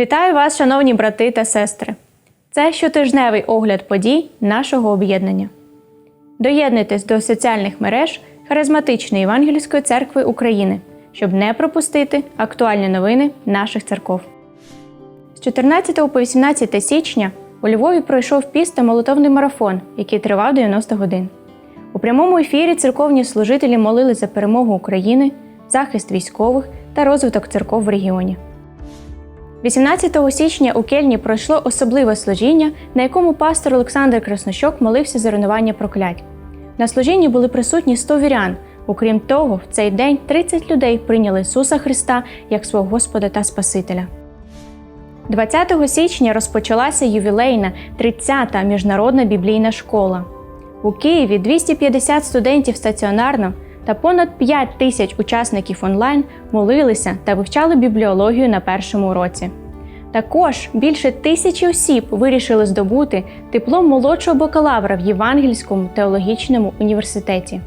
Вітаю вас, шановні брати та сестри! Це щотижневий огляд подій нашого об'єднання. Доєднуйтесь до соціальних мереж Харизматичної Євангельської церкви України, щоб не пропустити актуальні новини наших церков. З 14 по 18 січня у Львові пройшов піст та молитовний марафон, який тривав 90 годин. У прямому ефірі церковні служителі молили за перемогу України, захист військових та розвиток церков в регіоні. 18 січня у Кельні пройшло особливе служіння, на якому пастор Олександр Краснощок молився за руйнування проклять. На служінні були присутні 100 вірян. Окрім того, в цей день 30 людей прийняли Ісуса Христа як свого Господа та Спасителя. 20 січня розпочалася ювілейна 30-та міжнародна біблійна школа. У Києві 250 студентів стаціонарно та понад 5 тисяч учасників онлайн молилися та вивчали бібліологію на першому уроці. Також більше тисячі осіб вирішили здобути диплом молодшого бакалавра в Євангельському теологічному університеті.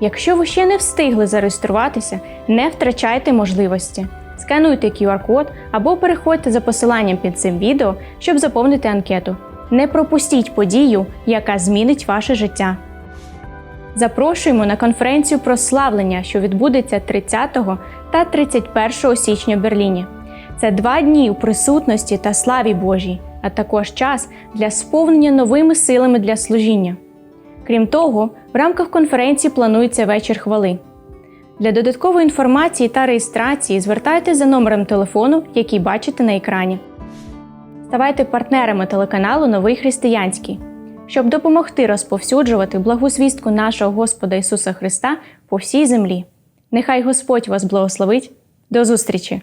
Якщо ви ще не встигли зареєструватися, не втрачайте можливості. Скануйте QR-код або переходьте за посиланням під цим відео, щоб заповнити анкету. Не пропустіть подію, яка змінить ваше життя. Запрошуємо на конференцію прославлення, що відбудеться 30 та 31 січня в Берліні. Це два дні у присутності та славі Божій, а також час для сповнення новими силами для служіння. Крім того, в рамках конференції планується вечір хвали. Для додаткової інформації та реєстрації звертайтеся за номером телефону, який бачите на екрані. Ставайте партнерами телеканалу Новий Християнський, щоб допомогти розповсюджувати благу звістку нашого Господа Ісуса Христа по всій землі. Нехай Господь вас благословить. До зустрічі!